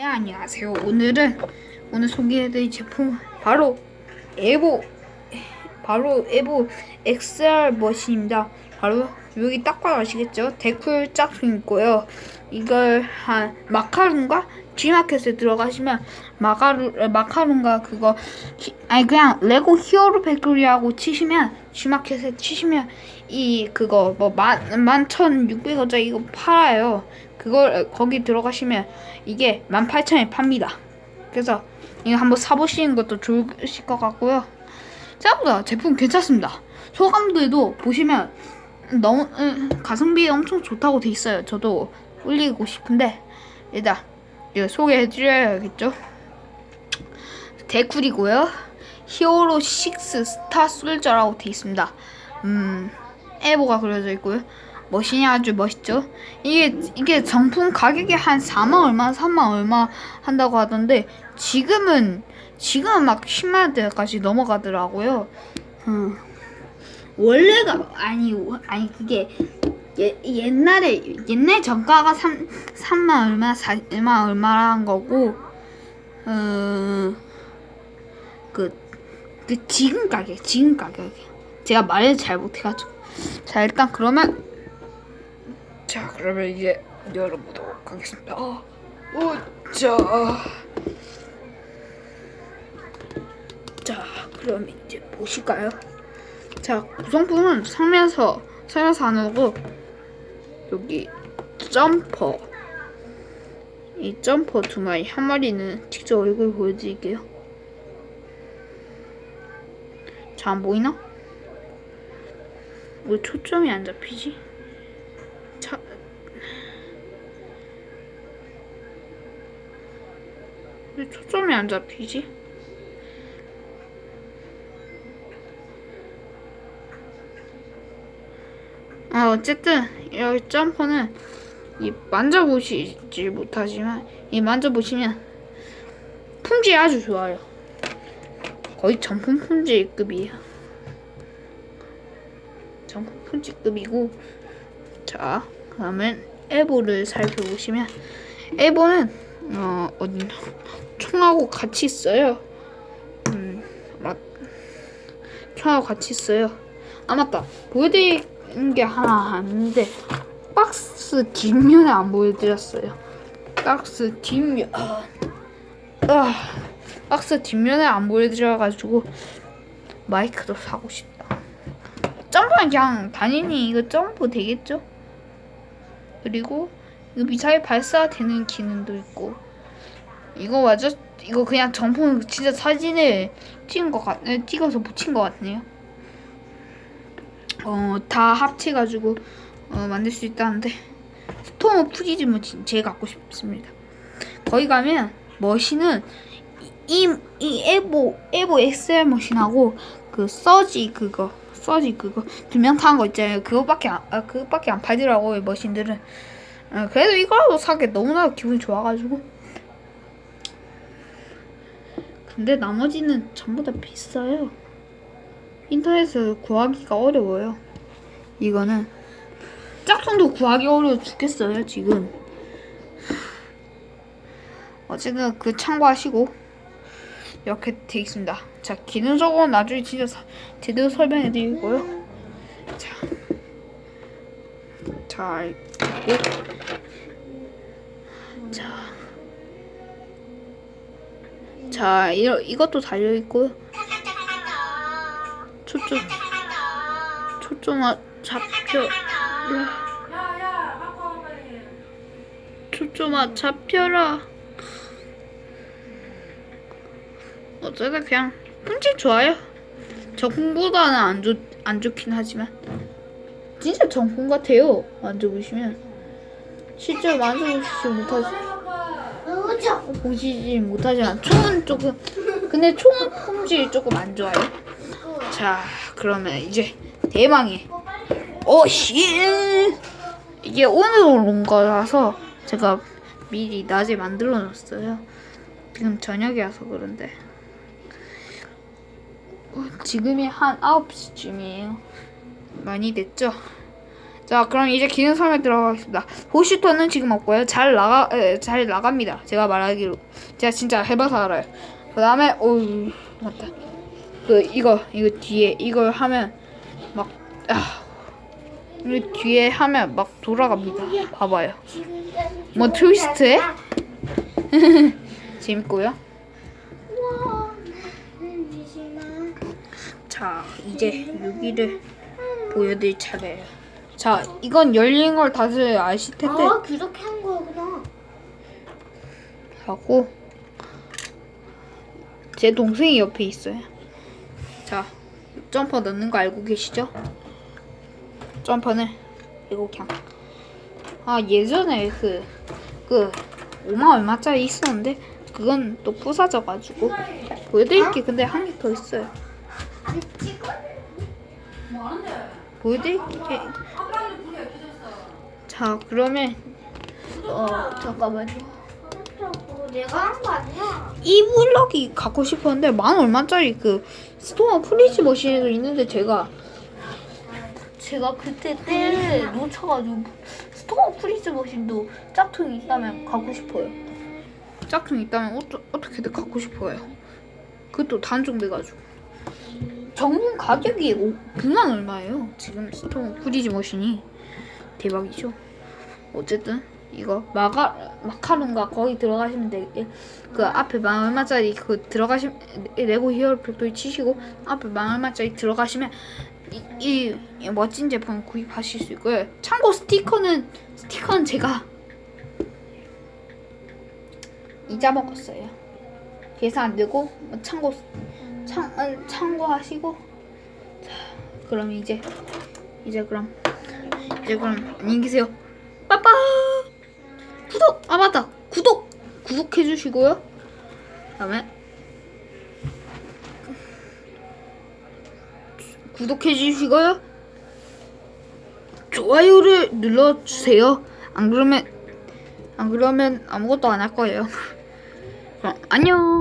네, 안녕하세요. 오늘은 오늘 소개해드릴 제품 바로 에보 바로 에보 XR 머신입니다. 바로 여기 딱 봐도 아시겠죠? 데쿨 짝퉁 있고요. 이걸 한 마카룬과 G마켓에 들어가시면 마카루 마카룬과 그거 히- 아니 그냥 레고 히어로 베이커리하고 치시면 G마켓에 치시면 이 그거 뭐만 만천 육백 원짜리 이거 팔아요. 그걸 거기 들어가시면 이게 18,000에 팝니다. 그래서 이거 한번 사보시는 것도 좋으실 것 같고요. 생각보다 제품 괜찮습니다. 소감들도 보시면 너무 음, 가성비 엄청 좋다고 돼 있어요. 저도 올리고 싶은데 일단 이거 소개해드려야겠죠. 데쿨이고요. 히어로 6 스타 솔저라고 돼 있습니다. 음, 에보가 그려져 있고요. 머신이 아주 멋있죠. 이게 이게 정품 가격이 한 4만 얼마, 3만 얼마 한다고 하던데 지금은 지금은 막 10만 원대까지 넘어가더라고요. 음. 원래가 아니 아니 그게 예, 옛날에 옛날 정가가 3 3만 얼마 4 얼마 얼마란 거고 어그 그 지금 가격 지금 가격 제가 말을 잘 못해가지고 자 일단 그러면 자 그러면 이제 열어보도록 하겠습니다. 어, 오, 자, 자 그럼 이제 보실까요? 자 구성품은 상면서 설명서 안 하고 여기 점퍼 이 점퍼 두 마리 한 마리는 직접 얼굴 보여드릴게요. 자안 보이나? 왜 초점이 안 잡히지? 자, 왜 초점이 안 잡히지? 아 어쨌든 여기 점퍼는 이 만져보시지 못하지만 이 만져보시면 품질이 아주 좋아요. 거의 정품 품질급이에요. 정품 품질급이고 자, 그러면 에보를 살펴보시면 에보는 어 어디 총하고 같이 있어요. 음, 맞 총하고 같이 있어요. 아 맞다. 보여드리는 게 하나 있는데 박스 뒷면에 안 보여드렸어요. 박스 뒷면 아, 아, 박스 뒷면에 안 보여드려가지고 마이크도 사고 싶다. 점프는 그냥 당연히 이거 점프 되겠죠? 그리고 이거 미사일 발사되는 기능도 있고 이거 맞아? 이거 그냥 정품 진짜 사진을 찍은 것 같, 네, 찍어서 붙인 것 같네요. 어, 다 합쳐가지고 어, 만들 수 있다는데 스토머 프리즘은 진- 제일 갖고 싶습니다. 거기 가면 머신은 이, 이 에보 에보 XL 머신하고 그 서지 그거 서지 그거 두명 타는 거 있잖아요. 그거밖에 안 아, 그거밖에 안 팔더라고요 머신들은. 어, 그래도 이거라도 사게 너무나 기분이 좋아가지고. 근데 나머지는 전부 다 비싸요. 인터넷에서 구하기가 어려워요. 이거는 짝퉁도 구하기 어려워 죽겠어요 지금. 어쨌든 그 참고하시고 이렇게 돼 있습니다. 자 기능적으로 나중에 진짜 사- 제대로 설명해 드리고요. 자, 자, 그리고 자, 자 이, 이것도 달려 있고요. 초점 초점아 잡혀 초점아 잡혀라. 어쨌든 그냥 품질 좋아요. 정품보다는 안, 좋, 안 좋긴 하지만 진짜 정품 같아요. 만져보시면 실제로 만져보시지 못하지 보시지 못하지만 총은 조금 근데 총은 품질이 조금 안 좋아요. 자 그러면 이제 대망의 오씨 이게 오늘 온 거라서 제가 미리 낮에 만들어 놨어요. 지금 저녁이라서 그런데 어, 지금이 한 9시쯤이에요. 많이 됐죠? 자 그럼 이제 기능 설명 들어가겠습니다. 보슈터는 지금 없고요. 잘 나가 에, 잘 나갑니다. 제가 말하기로 제가 진짜 해봐서 알아요. 그 다음에 어우 맞다. 그 이거 이거 뒤에 이걸 하면 막 아. 이 뒤에 하면 막 돌아갑니다. 봐봐요. 뭐 트위스트해? 재밌고요. 자 이제 여기를 보여드릴 차례예요. 자 이건 열린 걸 다들 아실 텐데 아 그렇게 한 거구나. 하고 제 동생이 옆에 있어요. 자 점퍼 넣는 거 알고 계시죠? 점퍼는 이거 그냥 아 예전에 그그 5만 얼마짜리 있었는데 그건 또 부사져가지고 보여드릴게 근데 한 개 더 있어요. 보여드릴게. 자 그러면 어 잠깐만요. 내가 한 거 아니야? 이 블럭이 갖고 싶었는데 만 얼마짜리 그 스토어 프리즈 머신에도 있는데 제가 제가 그때 때를 놓쳐가지고 스토어 프리즈 머신도 짝퉁이 있다면 갖고 싶어요. 짝퉁이 있다면 어떠, 어떻게든 갖고 싶어요. 그것도 단종돼가지고 정품 가격이 9만 얼마예요. 지금 스토어 프리즈 머신이 대박이죠. 어쨌든 이거 마가 마카롱가 거기 들어가시면 돼. 그 앞에 만 얼마짜리 그 들어가시면 레고 히어로 팩토리 치시고 앞에 만 얼마짜리 들어가시면 이, 이, 이 멋진 제품 구입하실 수 있고요. 참고 스티커는 스티커는 제가 잊어먹었어요. 계산 안 되고 뭐 참고 참 음, 참고하시고 자 그럼 이제 이제 그럼 이제 그럼 안녕히 계세요. 빠빠 구독 아 맞다 구독 구독해 주시고요. 그다음에 구독해 주시고요. 좋아요를 눌러 주세요. 안 그러면 안 그러면 아무것도 안 할 거예요. 그럼 안녕.